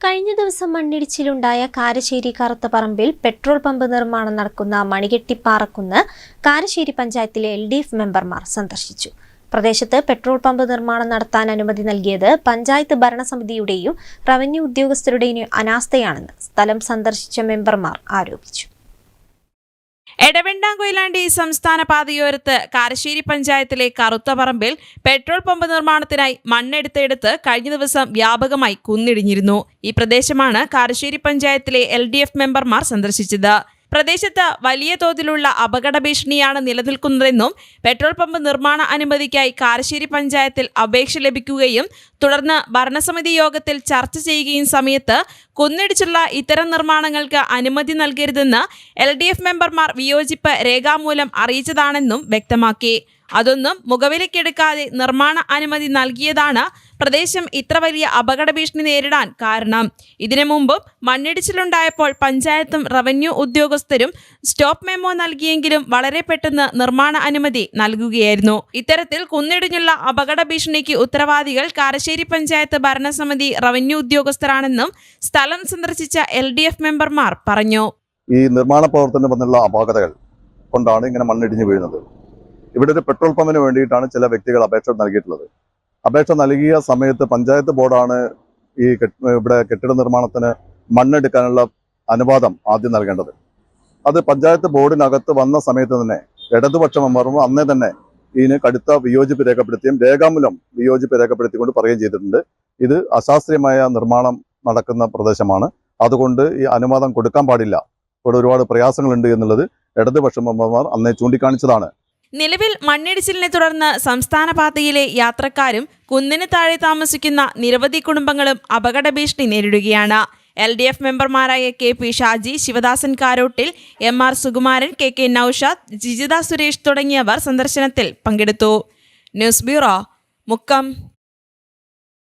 കഴിഞ്ഞ ദിവസം മണ്ണിടിച്ചിലുണ്ടായ കാരശ്ശേരി കറുത്തപറമ്പിൽ പെട്രോൾ പമ്പ് നിർമ്മാണം നടക്കുന്ന മണികെട്ടിപ്പാറക്കുന്ന് കാരശ്ശേരി പഞ്ചായത്തിലെ എൽ ഡി എഫ് മെമ്പർമാർ സന്ദർശിച്ചു. പ്രദേശത്ത് പെട്രോൾ പമ്പ് നിർമ്മാണം നടത്താൻ അനുമതി നൽകിയത് പഞ്ചായത്ത് ഭരണസമിതിയുടെയും റവന്യൂ ഉദ്യോഗസ്ഥരുടെയും അനാസ്ഥയാണെന്ന് സ്ഥലം സന്ദർശിച്ച മെമ്പർമാർ ആരോപിച്ചു. എടവെണ്ടാംകൊയിലാണ്ടി സംസ്ഥാന പാതയോരത്ത് കാരശ്ശേരി പഞ്ചായത്തിലെ കറുത്തപറമ്പിൽ പെട്രോൾ പമ്പ് നിർമ്മാണത്തിനായി മണ്ണെടുത്തെടുത്ത് കഴിഞ്ഞ ദിവസം വ്യാപകമായി കുന്നിടിഞ്ഞിരുന്നു. ഈ പ്രദേശമാണ് കാരശ്ശേരി പഞ്ചായത്തിലെ എൽ മെമ്പർമാർ സന്ദർശിച്ചത്. പ്രദേശത്ത് വലിയ തോതിലുള്ള അപകട ഭീഷണിയാണ് നിലനിൽക്കുന്നതെന്നും പെട്രോൾ പമ്പ് നിർമ്മാണ അനുമതിക്കായി കാരശ്ശേരി പഞ്ചായത്തിൽ അപേക്ഷ ലഭിക്കുകയും തുടർന്ന് ഭരണസമിതി യോഗത്തിൽ ചർച്ച ചെയ്യുകയും സമയത്ത് കുന്നിടിച്ചുള്ള ഇത്തരം നിർമ്മാണങ്ങൾക്ക് അനുമതി നൽകരുതെന്ന് എൽ ഡി എഫ് മെമ്പർമാർ വിയോജിപ്പ് രേഖാമൂലം അറിയിച്ചതാണെന്നും വ്യക്തമാക്കി. അതൊന്നും മുഖവിലക്കെടുക്കാതെ നിർമ്മാണ അനുമതി നൽകിയതാണ് പ്രദേശം ഇത്ര വലിയ അപകട ഭീഷണി നേരിടാൻ കാരണം. ഇതിനു മുമ്പും മണ്ണിടിച്ചിലുണ്ടായപ്പോൾ പഞ്ചായത്തും റവന്യൂ ഉദ്യോഗസ്ഥരും സ്റ്റോപ്പ് മെമ്മോ നൽകിയെങ്കിലും വളരെ പെട്ടെന്ന് നിർമ്മാണ അനുമതി നൽകുകയായിരുന്നു. ഇത്തരത്തിൽ കുന്നിടിഞ്ഞുള്ള അപകട ഭീഷണിക്ക് ഉത്തരവാദികൾ കാരശ്ശേരി പഞ്ചായത്ത് ഭരണസമിതി റവന്യൂ ഉദ്യോഗസ്ഥരാണെന്നും സ്ഥലം സന്ദർശിച്ച എൽ മെമ്പർമാർ പറഞ്ഞു. ഈ നിർമ്മാണ പ്രവർത്തനം വന്നുള്ള അപാകതകൾ കൊണ്ടാണ് ഇങ്ങനെ മണ്ണിടിഞ്ഞു വീഴുന്നത്. ഇവിടെ ഒരു പെട്രോൾ പമ്പിന് വേണ്ടിയിട്ടാണ് ചില വ്യക്തികൾ അപേക്ഷ നൽകിയിട്ടുള്ളത്. അപേക്ഷ നൽകിയ സമയത്ത് പഞ്ചായത്ത് ബോർഡാണ് ഈ ഇവിടെ കെട്ടിട നിർമ്മാണത്തിന് മണ്ണെടുക്കാനുള്ള അനുവാദം ആദ്യം നൽകേണ്ടത്. അത് പഞ്ചായത്ത് ബോർഡിനകത്ത് വന്ന സമയത്ത് തന്നെ ഇടതുപക്ഷ മെമ്പറും അന്നേ തന്നെ ഇതിന് കടുത്ത വിയോജിപ്പ് രേഖപ്പെടുത്തുകയും രേഖാമൂലം വിയോജിപ്പ് രേഖപ്പെടുത്തിക്കൊണ്ട് പറയുകയും ചെയ്തിട്ടുണ്ട്. ഇത് അശാസ്ത്രീയമായ നിർമ്മാണം നടക്കുന്ന പ്രദേശമാണ്. അതുകൊണ്ട് ഈ അനുവാദം കൊടുക്കാൻ പാടില്ല. ഇവിടെ ഒരുപാട് പ്രയാസങ്ങളുണ്ട് എന്നുള്ളത് ഇടതുപക്ഷ മെമ്പർമാർ അന്നേ ചൂണ്ടിക്കാണിച്ചതാണ്. നിലവിൽ മണ്ണിടിച്ചിലിനെ തുടർന്ന് സംസ്ഥാന പാതയിലെ യാത്രക്കാരും കുന്നിന് താഴെ താമസിക്കുന്ന നിരവധി കുടുംബങ്ങളും അപകട ഭീഷണി നേരിടുകയാണ്. എൽ ഡി എഫ് മെമ്പർമാരായ K P Shaji Sivadasan Karottil M R Sukumaran K K Naushad Jijitha Suresh തുടങ്ങിയവർ സന്ദർശനത്തിൽ പങ്കെടുത്തു. News bureau Mukkam.